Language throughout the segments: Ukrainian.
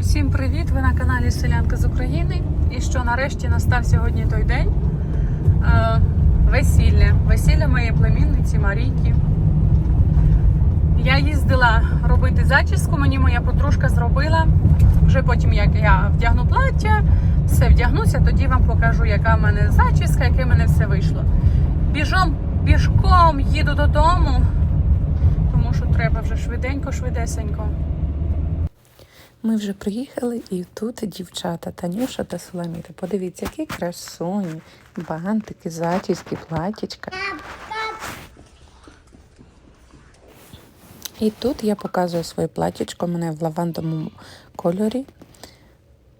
Усім привіт! Ви на каналі Селянка з України. І що нарешті настав сьогодні той день е, весілля. Весілля моєї племінниці Марійки. Я їздила робити зачіску, мені моя подружка зробила. Вже потім, як я вдягну плаття, все вдягнуся, тоді вам покажу, яка в мене зачіска, яке в мене все вийшло. Біжом, пішком їду додому, тому що треба вже швиденько, швидесенько. Ми вже приїхали, і тут дівчата Танюша та Соломіта. Подивіться, які красуні, бантики, зачіски, платічка. І тут я показую своє платічко, у мене в лавандовому кольорі.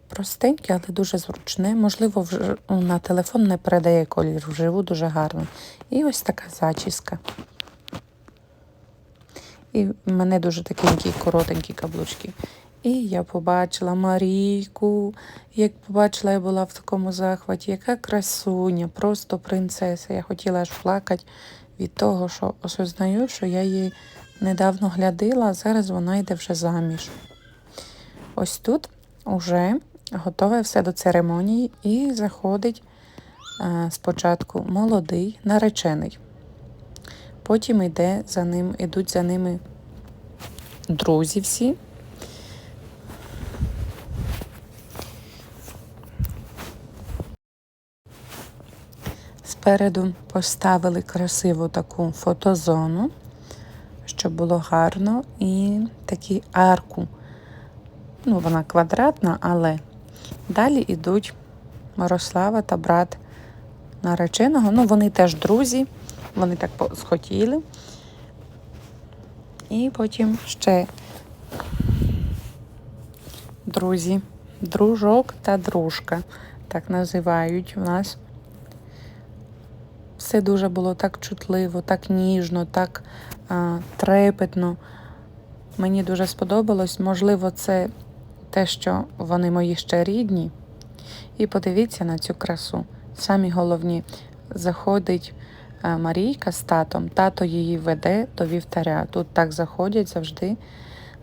Простеньке, але дуже зручне. Можливо, на телефон не передає колір, вживу дуже гарно. І ось така зачіска. І в мене дуже такенькі коротенькі каблучки. І я побачила Марійку. Як побачила, я була в такому захваті, яка красуня, просто принцеса. Я хотіла аж плакати від того, що осознаю, що я її недавно глядила, а зараз вона йде вже заміж. Ось тут вже готове все до церемонії і заходить е, спочатку молодий наречений. Потім йде за ним, ідуть за ними друзі всі. Спереду поставили красиву таку фотозону, щоб було гарно, і таку арку. Ну, вона квадратна, але далі йдуть Мирослава та брат нареченого. Ну, вони теж друзі, вони так схотіли. І потім ще друзі, дружок та дружка, так називають у нас. Все дуже було так чутливо, так ніжно, так а, трепетно. Мені дуже сподобалось. Можливо, це те, що вони мої ще рідні. І подивіться на цю красу. Самі головні заходить е, Марійка з татом. Тато її веде до вівтаря. Тут так заходять завжди.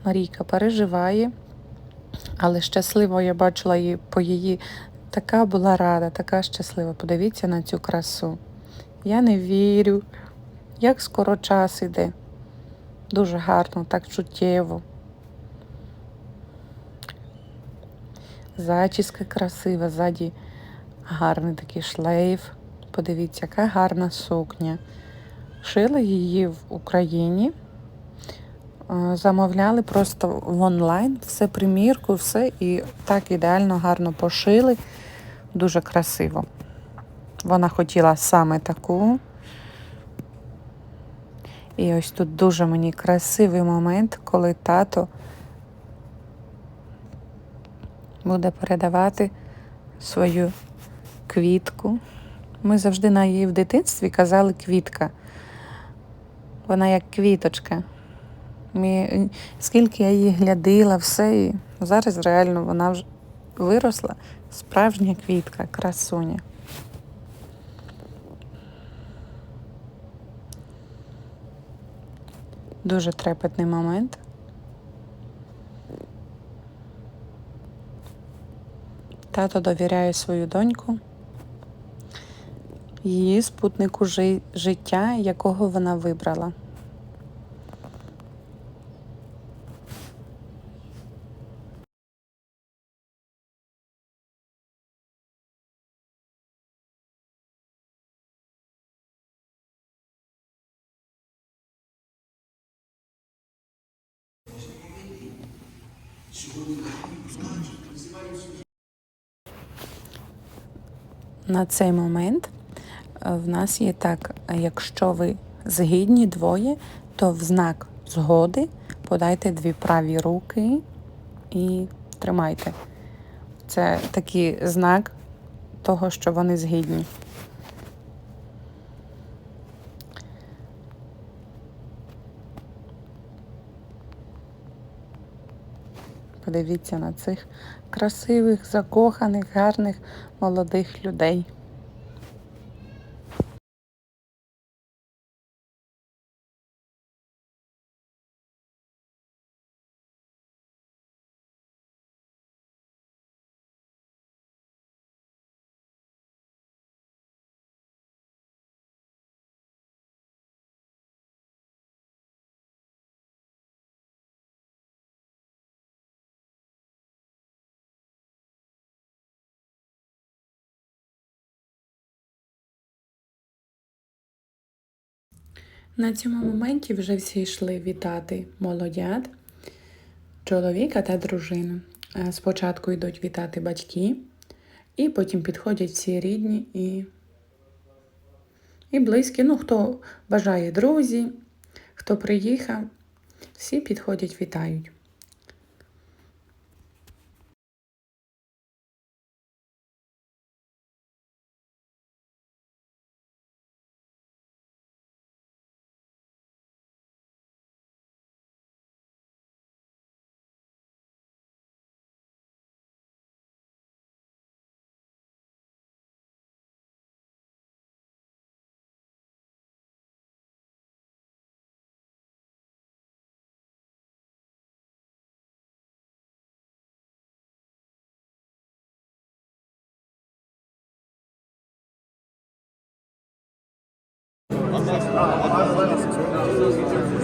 Марійка переживає, але щасливо я бачила її по її. Така була рада, така щаслива. Подивіться на цю красу. Я не вірю, як скоро час іде. Дуже гарно, так чуттєво. Зачіска красива, ззаді гарний такий шлейф. Подивіться, яка гарна сукня. Шили її в Україні. Е, Замовляли просто в онлайн, все примірку, все і так ідеально гарно пошили. Дуже красиво. Вона хотіла саме таку. І ось тут дуже мені красивий момент, коли тато буде передавати свою квітку. Ми завжди на її в дитинстві казали квітка. Вона як квіточка. Скільки я її глядила, все, і зараз реально вона вже виросла. Справжня квітка, красуня. Дуже трепетний момент. Тато довіряє свою доньку, її спутнику жи- життя, якого вона вибрала. На цей момент е, в нас є так, е, якщо ви згідні двоє, то в знак згоди подайте дві праві руки і тримайте. Це такий знак того, що вони згідні. Подивіться на цих красивих, закоханих, гарних молодих людей. На цьому моменті вже всі йшли вітати молодят, чоловіка та дружину. Е, Спочатку йдуть вітати батьки, і потім підходять всі рідні і, і близькі. Ну, хто бажає друзі, хто приїхав, всі підходять, вітають. Abi, abi, abi, abi, abi,